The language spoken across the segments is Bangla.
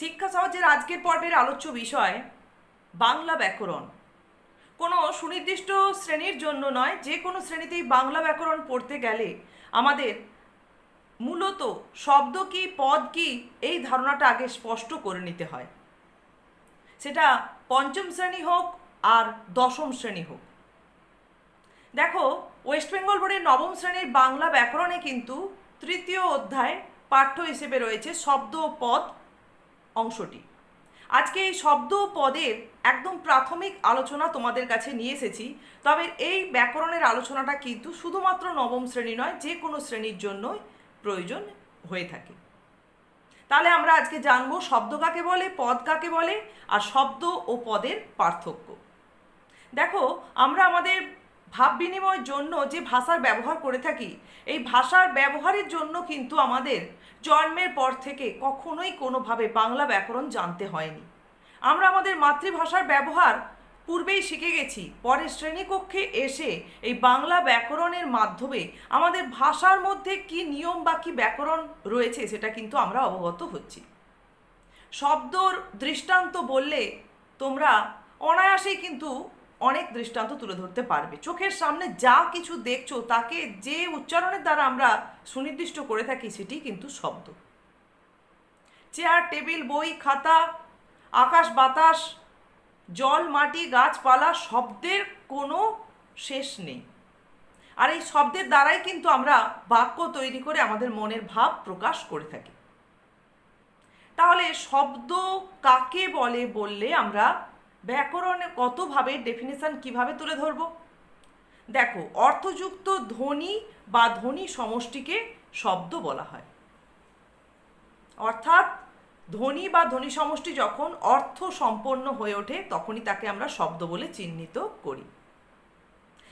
শিক্ষা সহজের আজকের পর্বের আলোচ্য বিষয়, বাংলা ব্যাকরণ। কোনো সুনির্দিষ্ট শ্রেণির জন্য নয়, যে কোনো শ্রেণীতেই বাংলা ব্যাকরণ পড়তে গেলে আমাদের মূলত শব্দ কি, পদ কি, এই ধারণাটা আগে স্পষ্ট করে নিতে হয়। সেটা পঞ্চম শ্রেণি হোক আর দশম শ্রেণি হোক। দেখো, ওয়েস্ট বেঙ্গল বোর্ডের নবম শ্রেণির বাংলা ব্যাকরণে কিন্তু তৃতীয় অধ্যায় পাঠ্য হিসেবে রয়েছে শব্দ ও পদ অংশটি। আজকে এই শব্দ পদের একদম প্রাথমিক আলোচনা তোমাদের কাছে নিয়ে এসেছি, তবে এই ব্যাকরণের আলোচনাটা কিন্তু শুধুমাত্র নবম শ্রেণি নয়, যে কোনো শ্রেণির জন্যই প্রয়োজন হয়ে থাকে। তাহলে আমরা আজকে জানব শব্দ কাকে বলে, পদ কাকে বলে, আর শব্দ ও পদের পার্থক্য। দেখো, আমরা আমাদের ভাব বিনিময়ের জন্য যে ভাষার ব্যবহার করে থাকি, এই ভাষার ব্যবহারের জন্য কিন্তু আমাদের জন্মের পর থেকে কখনোই কোনোভাবে বাংলা ব্যাকরণ জানতে হয়নি। আমরা আমাদের মাতৃভাষার ব্যবহার পূর্বেই শিখে গেছি পরে শ্রেণীকক্ষে এসে এই বাংলা ব্যাকরণের মাধ্যমে আমাদের ভাষার মধ্যে কি নিয়ম বা কি ব্যাকরণ রয়েছে সেটা কিন্তু আমরা অবগত হচ্ছি। শব্দর দৃষ্টান্ত বললে তোমরা অনায়াসেই কিন্তু অনেক দৃষ্টান্ত তুলে ধরতে পারবে। চোখের সামনে যা কিছু দেখছ, তাকে যে উচ্চারণের দ্বারা আমরা সুনির্দিষ্ট করে থাকি, সেটি কিন্তু শব্দ। চেয়ার, টেবিল, বই, খাতা, আকাশ, বাতাস, জল, মাটি, গাছপালা, শব্দের কোনো শেষ নেই। আর এই শব্দের দ্বারাই কিন্তু আমরা বাক্য তৈরি করে আমাদের মনের ভাব প্রকাশ করে থাকি। তাহলে শব্দ কাকে বলে বললে আমরা ব্যাকরণে কতভাবে ডেফিনেশন কীভাবে তুলে ধরব? দেখো, অর্থযুক্ত ধ্বনি বা ধ্বনি সমষ্টিকে শব্দ বলা হয়। অর্থাৎ ধ্বনি বা ধ্বনি সমষ্টি যখন অর্থ সম্পন্ন হয়ে ওঠে, তখনই তাকে আমরা শব্দ বলে চিহ্নিত করি।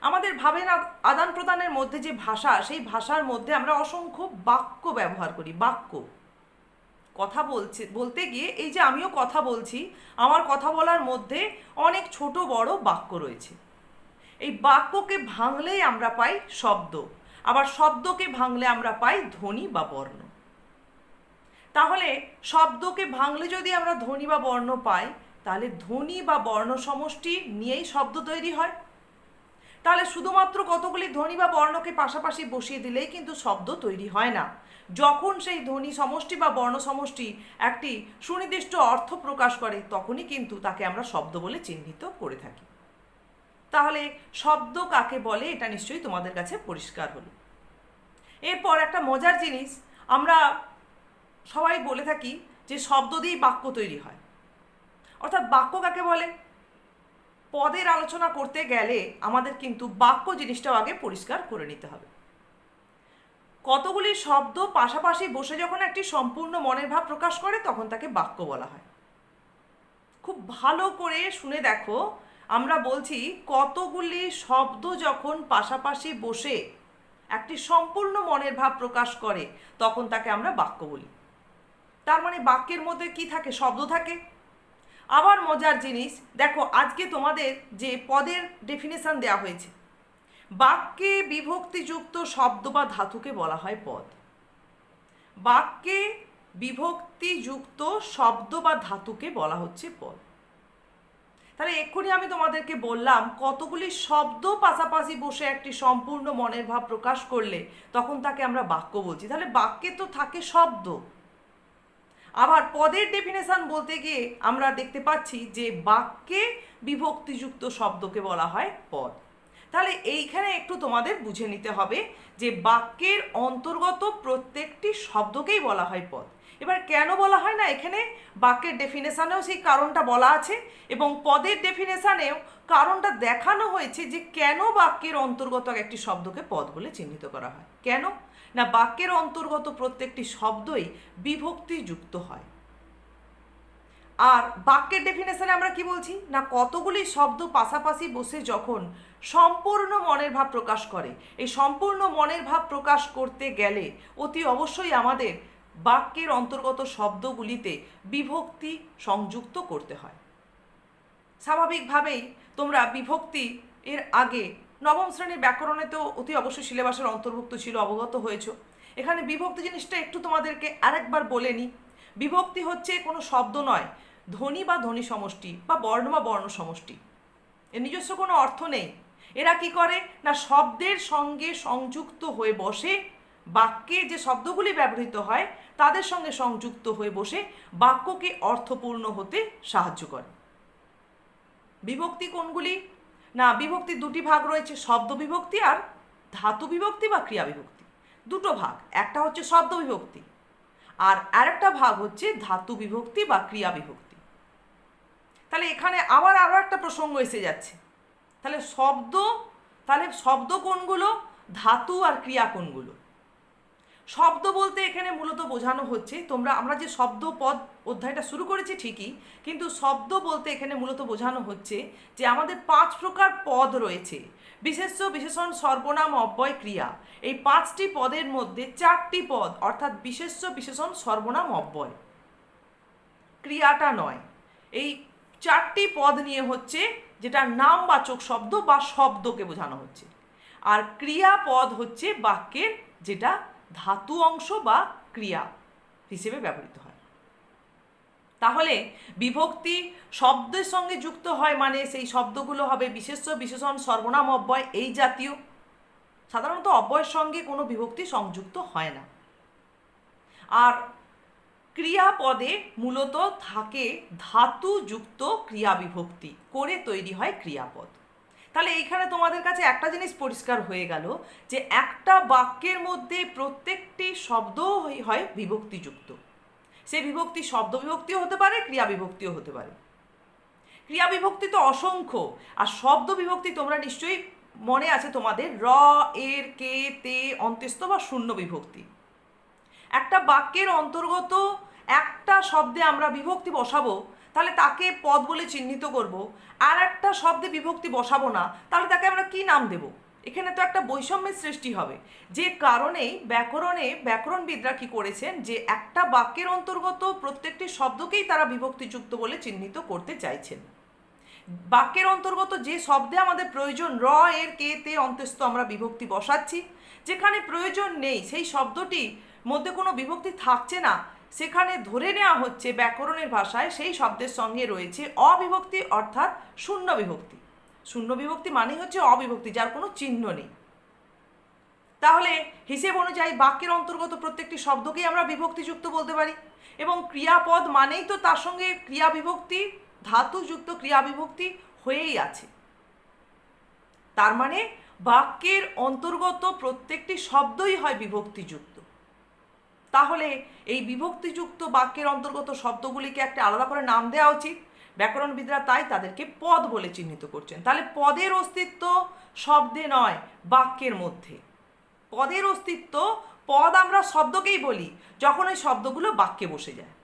আমাদের ভাবের আদান প্রদানের মধ্যে যে ভাষা, সেই ভাষার মধ্যে আমরা অসংখ্য বাক্য ব্যবহার করি, বাক্য। কথা বলছে, বলতে গিয়ে এই যে আমিও কথা বলছি, আমার কথা বলার মধ্যে অনেক ছোট বড় বাক্য রয়েছে। এই বাক্যকে ভাঙলেই আমরা পাই শব্দ, আবার শব্দকে ভাঙলে আমরা পাই ধ্বনি বা বর্ণ। তাহলে শব্দকে ভাঙলে যদি আমরা ধ্বনি বা বর্ণ পাই, তাহলে ধ্বনি বা বর্ণ সমষ্টি নিয়েই শব্দ তৈরি হয়। তাহলে শুধুমাত্র কতগুলি ধ্বনি বা বর্ণকে পাশাপাশি বসিয়ে দিলেই কিন্তু শব্দ তৈরি হয় না। যখন সেই ধ্বনি সমষ্টি বা বর্ণ সমষ্টি একটি সুনির্দিষ্ট অর্থ প্রকাশ করে, তখনই কিন্তু তাকে আমরা শব্দ বলে চিহ্নিত করে থাকি। তাহলে শব্দ কাকে বলে এটা নিশ্চয়ই তোমাদের কাছে পরিষ্কার হলো। এরপর একটা মজার জিনিস, আমরা সবাই বলে থাকি যে শব্দ দিয়েই বাক্য তৈরি হয়। অর্থাৎ বাক্য কাকে বলে? পদের আলোচনা করতে গেলে আমাদের কিন্তু বাক্য জিনিসটাও আগে পরিষ্কার করে নিতে হবে। কতগুলি শব্দ পাশাপাশি বসে যখন একটি সম্পূর্ণ মনের ভাব প্রকাশ করে, তখন তাকে বাক্য বলা হয়। খুব ভালো করে শুনে দেখো, আমরা বলছি কতগুলি শব্দ যখন পাশাপাশি বসে একটি সম্পূর্ণ মনের ভাব প্রকাশ করে, তখন তাকে আমরা বাক্য বলি। তার মানে বাক্যের মধ্যে কি থাকে? শব্দ থাকে। আবার মজার জিনিস, দেখো আজকে তোমাদের যে পদের ডেফিনেশন দেওয়া হয়েছে, বাক্যে বিভক্তিযুক্ত শব্দ বা ধাতুকে বলা হয় পদ। বাক্যে বিভক্তিযুক্ত শব্দ বা ধাতুকে বলা হচ্ছে পদ। তাহলে এক্ষুনি আমি তোমাদেরকে বললাম, কতগুলি শব্দ পাশাপাশি বসে একটি সম্পূর্ণ মনের ভাব প্রকাশ করলে তখন তাকে আমরা বাক্য বলছি। তাহলে বাক্যে তো থাকে শব্দ। আবার পদের ডেফিনেশন বলতে গিয়ে আমরা দেখতে পাচ্ছি যে বাক্যে বিভক্তিযুক্ত শব্দকে বলা হয় পদ। তাহলে এইখানে একটু তোমাদের বুঝে নিতে হবে যে বাক্যের অন্তর্গত প্রত্যেকটি শব্দকেই বলা হয় পদ। এবার কেন বলা হয় না এখানে? বাক্যের ডেফিনেশানেও সেই কারণটা বলা আছে এবং পদের ডেফিনেশানেও কারণটা দেখানো হয়েছে যে কেন বাক্যের অন্তর্গত একটি শব্দকে পদ বলে চিহ্নিত করা হয়। কেন? না, বাক্যের অন্তর্গত প্রত্যেকটি শব্দই বিভক্তিযুক্ত হয়। আর বাক্যের ডেফিনেশনে আমরা কি বলছি? না, কতগুলি শব্দ পাশাপাশি বসে যখন সম্পূর্ণ মনের ভাব প্রকাশ করে, এই সম্পূর্ণ মনের ভাব প্রকাশ করতে গেলে অতি অবশ্যই আমাদের বাক্যের অন্তর্গত শব্দগুলিতে বিভক্তি সংযুক্ত করতে হয়। স্বাভাবিকভাবেই তোমরা বিভক্তি এর আগে নবম শ্রেণির ব্যাকরণে তো অতি অবশ্যই সিলেবাসের অন্তর্ভুক্ত ছিল, অবগত হয়েছ। এখানে বিভক্তি জিনিসটা একটু তোমাদেরকে আরেকবার বলে নিই। বিভক্তি হচ্ছে কোনো শব্দ নয়, ধ্বনি বা ধ্বনি সমষ্টি বা বর্ণ বা বর্ণ সমষ্টি। এর নিজস্ব কোনো অর্থ নেই। এরা কি করে? না, শব্দের সঙ্গে সংযুক্ত হয়ে বসে, বাক্যে যে শব্দগুলি ব্যবহৃত হয়, তাদের সঙ্গে সংযুক্ত হয়ে বসে বাক্যকে অর্থপূর্ণ হতে সাহায্য করে। বিভক্তি কোনগুলি? না, বিভক্তির দুটি ভাগ রয়েছে, শব্দ বিভক্তি আর ধাতু বিভক্তি বা ক্রিয়া বিভক্তি। দুটো ভাগ, একটা হচ্ছে শব্দ বিভক্তি। আর আরেকটা ভাগ হচ্ছে ধাতু বিভক্তি বা ক্রিয়া বিভক্তি। তাহলে এখানে আবার আরও একটা প্রসঙ্গ এসে যাচ্ছে। তাহলে শব্দ তাহলে শব্দ কোনগুলো? ধাতু আর ক্রিয়া কোনগুলো? শব্দ বলতে এখানে মূলত বোঝানো হচ্ছে, তোমরা, আমরা যে শব্দ পদ অধ্যায়টা শুরু করেছি ঠিকই, কিন্তু শব্দ বলতে এখানে মূলত বোঝানো হচ্ছে যে আমাদের পাঁচ প্রকার পদ রয়েছে। বিশেষ্য, বিশেষণ, সর্বনাম, অব্যয়, ক্রিয়া। এই পাঁচটি পদের মধ্যে চারটি পদ, অর্থাৎ বিশেষ্য, বিশেষণ, সর্বনাম, অব্যয়। ক্রিয়াটা নয়। এই চারটি পদ নিয়ে হচ্ছে যেটা নামবাচক শব্দ বা শব্দকে বোঝানো হচ্ছে। আর ক্রিয়াপদ হচ্ছে বাক্যের যেটা ধাতু অংশ বা ক্রিয়া হিসেবে ব্যবহৃত হয়। তাহলে বিভক্তি শব্দের সঙ্গে যুক্ত হয় মানে সেই শব্দগুলো হবে বিশেষ্য, বিশেষণ, সর্বনাম, অব্যয় এই জাতীয়। সাধারণত অব্যয়ের সঙ্গে কোনো বিভক্তি সংযুক্ত হয় না। আর ক্রিয়াপদে মূলত থাকে ধাতুযুক্ত ক্রিয়া বিভক্তি, করে তৈরি হয় ক্রিয়াপদ। তাহলে এইখানে তোমাদের কাছে একটা জিনিস পরিষ্কার হয়ে গেল, যে একটা বাক্যের মধ্যে প্রত্যেকটি শব্দ হয় বিভক্তিযুক্ত। সে বিভক্তি শব্দ বিভক্তিও হতে পারে, ক্রিয়া বিভক্তিও হতে পারে। ক্রিয়া বিভক্তি তো অসংখ্য, আর শব্দ বিভক্তি তোমরা নিশ্চয়ই মনে আছে তোমাদের, র, এর, কে, তে অন্ত্যস্ত বা শূন্য বিভক্তি। একটা বাক্যের অন্তর্গত একটা শব্দে আমরা বিভক্তি বসাবো তাহলে তাকে পদ বলে চিহ্নিত করব, আর একটা শব্দে বিভক্তি বসাবো না, তাহলে তাকে আমরা কি নাম দেব? এখানে তো একটা বৈষম্যের সৃষ্টি হবে। যে কারণেই ব্যাকরণে ব্যাকরণবিদরা কি করেছেন, যে একটা বাক্যের অন্তর্গত প্রত্যেকটি শব্দকেই তারা বিভক্তিযুক্ত বলে চিহ্নিত করতে চাইছেন। বাক্যের অন্তর্গত যে শব্দে আমাদের প্রয়োজন র, এর, কে, তে, অন্তস্থ আমরা বিভক্তি বসাচ্ছি, যেখানে প্রয়োজন নেই, সেই শব্দটি মধ্যে কোনো বিভক্তি থাকছে না সেখানে ধরে নেওয়া হচ্ছে ব্যাকরণের ভাষায় সেই শব্দের সঙ্গে রয়েছে অবিভক্তি অর্থাৎ শূন্য বিভক্তি। শূন্য বিভক্তি মানেই হচ্ছে অবিভক্তি, যার কোনো চিহ্ন নেই। তাহলে হিসেব অনুযায়ী বাক্যের অন্তর্গত প্রত্যেকটি শব্দকেই আমরা বিভক্তিযুক্ত বলতে পারি। এবং ক্রিয়াপদ মানেই তো তার সঙ্গে ক্রিয়া বিভক্তি ধাতুযুক্ত ক্রিয়া বিভক্তি হয়েই আছে। তার মানে বাক্যের অন্তর্গত প্রত্যেকটি শব্দই হয় বিভক্তিযুক্ত। তাহলে এই বিভক্তিযুক্ত বাক্যের অন্তর্গত শব্দগুলিকে একটা আলাদা করে নাম দেওয়া উচিত। ব্যাকরণবিদরা তাই তাদেরকে পদ বলে চিহ্নিত করছেন। তাহলে পদের অস্তিত্ব শব্দে নয়, বাক্যের মধ্যে। পদের অস্তিত্ব, পদ আমরা শব্দকেই বলি, যখন ওই শব্দগুলো বাক্যে বসে যায়।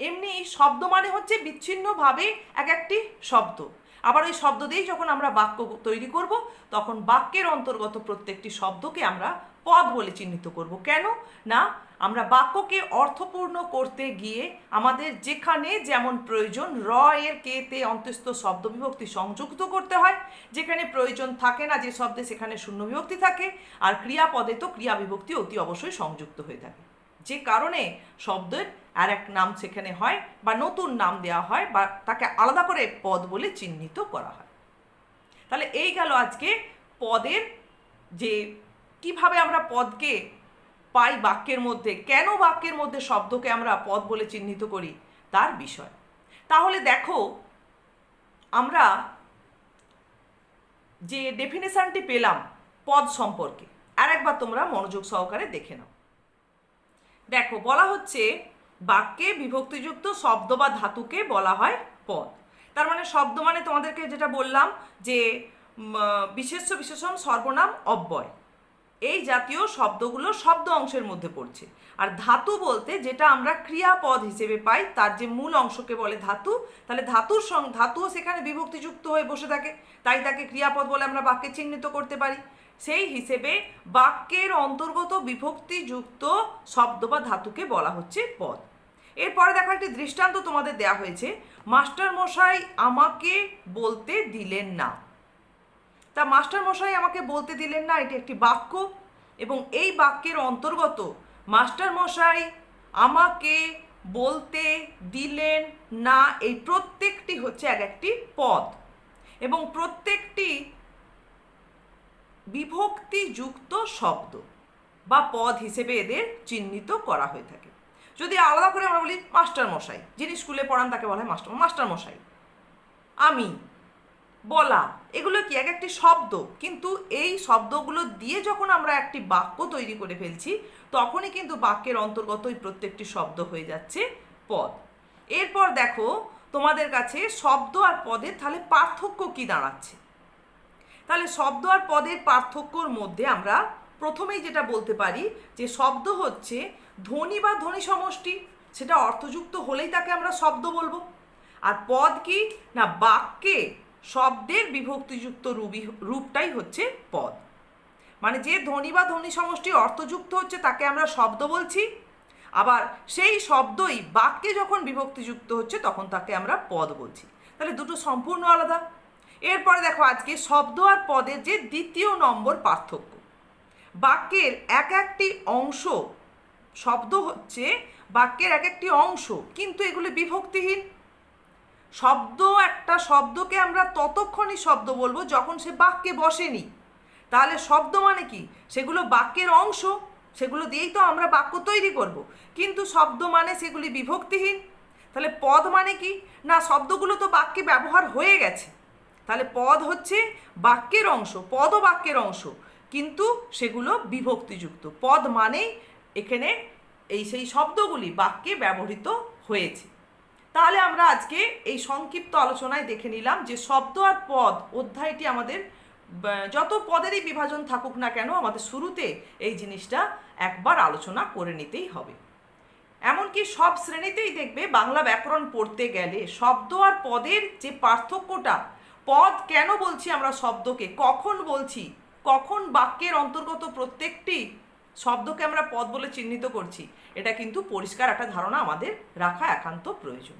এমনি শব্দ মানে হচ্ছে বিচ্ছিন্নভাবে এক একটি শব্দ। আবার ওই শব্দ দিয়েই যখন আমরা বাক্য তৈরি করব, তখন বাক্যের অন্তর্গত প্রত্যেকটি শব্দকে আমরা পদ বলে চিহ্নিত করব। কেন? না, আমরা বাক্যকে অর্থপূর্ণ করতে গিয়ে আমাদের যেখানে যেমন প্রয়োজন র এর কে তে অন্তস্থ শব্দ বিভক্তি সংযুক্ত করতে হয়। যেখানে প্রয়োজন থাকে না যে শব্দে, সেখানে শূন্য বিভক্তি থাকে। আর ক্রিয়াপদে তো ক্রিয়া বিভক্তি অতি অবশ্যই সংযুক্ত হয়ে থাকে। যে কারণে শব্দের আর এক নাম সেখানে হয় বা নতুন নাম দেওয়া হয় বা তাকে আলাদা করে পদ বলে চিহ্নিত করা হয়। তাহলে এই গেল আজকে পদের যে কীভাবে আমরা পদকে পাই বাক্যের মধ্যে, কেন বাক্যের মধ্যে শব্দকে আমরা পদ বলে চিহ্নিত করি তার বিষয়। তাহলে দেখো, আমরা যে ডেফিনেশনটি পেলাম পদ সম্পর্কে আর একবার তোমরা মনোযোগ সহকারে দেখে নাও। দেখো, বলা হচ্ছে বাক্যে বিভক্তিযুক্ত শব্দ বা ধাতুকে বলা হয় পদ। তার মানে শব্দ মানে তোমাদেরকে যেটা বললাম যে বিশেষ্য বিশেষণ, সর্বনাম, অব্যয়। এই জাতীয় শব্দগুলো শব্দ অংশের মধ্যে পড়ছে। আর ধাতু বলতে যেটা আমরা ক্রিয়াপদ হিসেবে পাই, তার যে মূল অংশকে বলে ধাতু, তাহলে ধাতুর সং, ধাতুও সেখানে বিভক্তিযুক্ত হয়ে বসে থাকে। তাই তাকে ক্রিয়াপদ বলে আমরা বাক্যে চিহ্নিত করতে পারি। সেই হিসেবে বাক্যের অন্তর্গত বিভক্তিযুক্ত শব্দ বা ধাতুকে বলা হচ্ছে পদ। এরপরে দেখো একটি দৃষ্টান্ত তোমাদের দেয়া হয়েছে। মাস্টার মশাই আমাকে বলতে দিলেন না। তা মাস্টার মশাই আমাকে বলতে দিলেন না, এটি একটি বাক্য এবং এই বাক্যের অন্তর্গত মাস্টার মশাই আমাকে বলতে দিলেন না, এই প্রত্যেকটি হচ্ছে এক একটি পদ এবং প্রত্যেকটি বিভক্তিযুক্ত শব্দ বা পদ হিসেবে এদের চিহ্নিত করা হয়ে থাকে। যদি আলাদা করে আমরা বলি মাস্টার মশাই, যিনি স্কুলে পড়ান তাকে বলা হয় মাস্টার মাস্টার মশাই। আমি, বলা, এগুলো কি এক একটি শব্দ? কিন্তু এই শব্দগুলো দিয়ে যখন আমরা একটি বাক্য তৈরি করে ফেলছি, তখনই কিন্তু বাক্যের অন্তর্গত ওই প্রত্যেকটি শব্দ হয়ে যাচ্ছে পদ। এরপর দেখো, তোমাদের কাছে শব্দ আর পদের তাহলে পার্থক্য কি দাঁড়াচ্ছে? তাহলে শব্দ আর পদের পার্থক্যর মধ্যে আমরা প্রথমেই যেটা বলতে পারি যে শব্দ হচ্ছে ধ্বনি বা ধ্বনি সমষ্টি, সেটা অর্থযুক্ত হলেই তাকে আমরা শব্দ বলব। আর পদ কি? না, বাক্যে শব্দের বিভক্তিযুক্ত রূপই রূপটাই হচ্ছে পদ। মানে যে ধ্বনি বা ধ্বনি সমষ্টি অর্থযুক্ত হচ্ছে, তাকে আমরা শব্দ বলছি। আবার সেই শব্দই বাক্যে যখন বিভক্তিযুক্ত হচ্ছে, তখন তাকে আমরা পদ বলছি। তাহলে দুটো সম্পূর্ণ আলাদা। এরপরে দেখো, আজকে শব্দ আর পদের যে দ্বিতীয় নম্বর পার্থক্য। বাক্যের এক একটি অংশ শব্দ হচ্ছে বাক্যের এক একটি অংশ, কিন্তু এগুলো বিভক্তিহীন। শব্দ একটা শব্দকে আমরা ততক্ষণই শব্দ বলব যখন সে বাক্যে বসেনি। তাহলে শব্দ মানে কি? সেগুলো বাক্যের অংশ, সেগুলো দিয়েই তো আমরা বাক্য তৈরি করব। কিন্তু শব্দ মানে সেগুলি বিভক্তিহীন। তাহলে পদ মানে কি? না, শব্দগুলো তো বাক্যে ব্যবহার হয়ে গেছে। তাহলে পদ হচ্ছে বাক্যের অংশ পদও বাক্যের অংশ, কিন্তু সেগুলো বিভক্তিযুক্ত। পদ মানেই এখানে এই সেই শব্দগুলি বাক্যে ব্যবহৃত হয়েছে। তাহলে আমরা আজকে এই সংক্ষিপ্ত আলোচনায় দেখে নিলাম যে শব্দ আর পদ অধ্যায়টি আমাদের যত পদেরই বিভাজন থাকুক না কেন, আমাদের শুরুতে এই জিনিসটা একবার আলোচনা করে নিতেই হবে। এমনকি সব শ্রেণীতেই দেখবে বাংলা ব্যাকরণ পড়তে গেলে শব্দ আর পদের যে পার্থক্যটা, পদ কেন বলছি আমরা শব্দকে, কখন বলছি, কখন বাক্যের অন্তর্গত প্রত্যেকটি শব্দকে আমরা পদ বলে চিহ্নিত করছি। এটা কিন্তু পরিষ্কার একটা ধারণা আমাদের রাখা একান্ত প্রয়োজন।